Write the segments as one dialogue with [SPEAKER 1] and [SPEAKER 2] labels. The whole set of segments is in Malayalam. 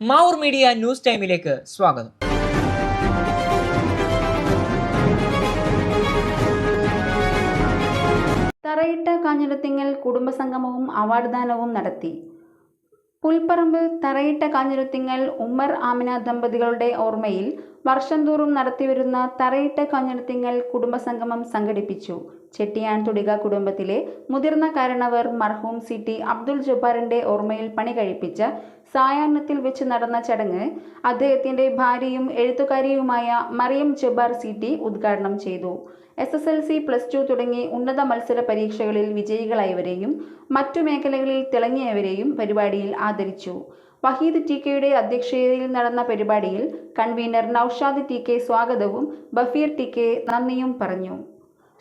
[SPEAKER 1] മാവൂർ മീഡിയ ന്യൂസ് ടൈമിലേക്ക് സ്വാഗതം.
[SPEAKER 2] തറയിട്ട കാഞ്ഞിരത്തിങ്ങൽ കുടുംബസംഗമവും അവാർഡ് ദാനവും നടത്തി. പുൽപ്പറമ്പ് തറയിട്ട കാഞ്ഞിരത്തിങ്ങൽ ഉമ്മർ ആമിന ദമ്പതികളുടെ ഓർമ്മയിൽ വർഷം തോറും നടത്തിവരുന്ന തറയിട്ട കാഞ്ഞിരത്തിങ്ങൽ കുടുംബസംഗമം സംഘടിപ്പിച്ചു. ചെട്ടിയാൻ തുടിക കുടുംബത്തിലെ മുതിർന്ന കാരണവർ മർഹൂം സി ടി അബ്ദുൽ ജബ്ബാറിന്റെ ഓർമ്മയിൽ പണി കഴിപ്പിച്ച സായാഹ്നത്തിൽ വെച്ച് നടന്ന ചടങ്ങ് അദ്ദേഹത്തിന്റെ ഭാര്യയും എഴുത്തുകാരിയുമായ മറിയം ജബ്ബാർ സി ടി ഉദ്ഘാടനം ചെയ്തു. S S L C plus two തുടങ്ങി ഉന്നത മത്സര പരീക്ഷകളിൽ വിജയികളായവരെയും മറ്റു മേഖലകളിൽ തിളങ്ങിയവരെയും പരിപാടിയിൽ ആദരിച്ചു. വഹീദ് ടി കെയുടെ അധ്യക്ഷതയിൽ നടന്ന പരിപാടിയിൽ കൺവീനർ നൌഷാദ് ടി കെ സ്വാഗതവും ബഫീർ ടി കെ നന്ദിയും പറഞ്ഞു.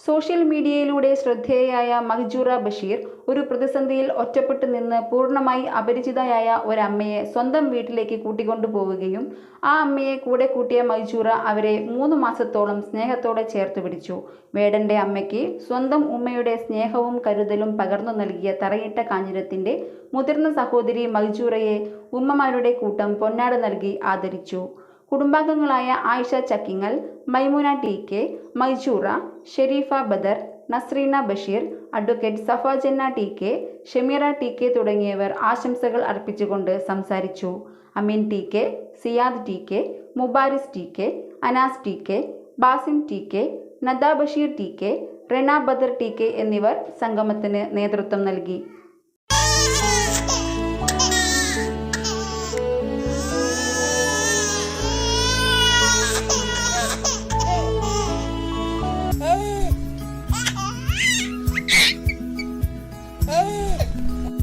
[SPEAKER 2] സോഷ്യൽ മീഡിയയിലൂടെ ശ്രദ്ധേയയായ മഹ്ജൂറ ബഷീർ ഒരു പ്രതിസന്ധിയിൽ ഒറ്റപ്പെട്ടു നിന്ന് പൂർണമായി അപരിചിതയായ ഒരമ്മയെ സ്വന്തം വീട്ടിലേക്ക് കൂട്ടിക്കൊണ്ടുപോവുകയും ആ അമ്മയെ കൂടെ കൂട്ടിയ മഹ്ജൂറ അവരെ മൂന്ന് മാസത്തോളം സ്നേഹത്തോടെ ചേർത്ത് പിടിച്ചു. വേടന്റെ അമ്മയ്ക്ക് സ്വന്തം ഉമ്മയുടെ സ്നേഹവും കരുതലും പകർന്നു നൽകിയ തറയിട്ട കാഞ്ഞിരത്തിന്റെ മുതിർന്ന സഹോദരി മഹ്ജൂറയെ ഉമ്മമാരുടെ കൂട്ടം പൊന്നാട് നൽകി ആദരിച്ചു. കുടുംബാംഗങ്ങളായ Ayisha Chakkingal Maimuna T K Maijura Sherifa Badar Nasrina Basheer advocate Safa Janna T K Shameera T K തുടങ്ങിയവർ ആശംസകൾ അർപ്പിച്ചുകൊണ്ട് സംസാരിച്ചു. Ameen T K Siyad T K Mubaris T K Anas T K Basim T K Nada Basheer T K Rena Badar T K എന്നിവർ സംഗമത്തിന് നേതൃത്വം നൽകി.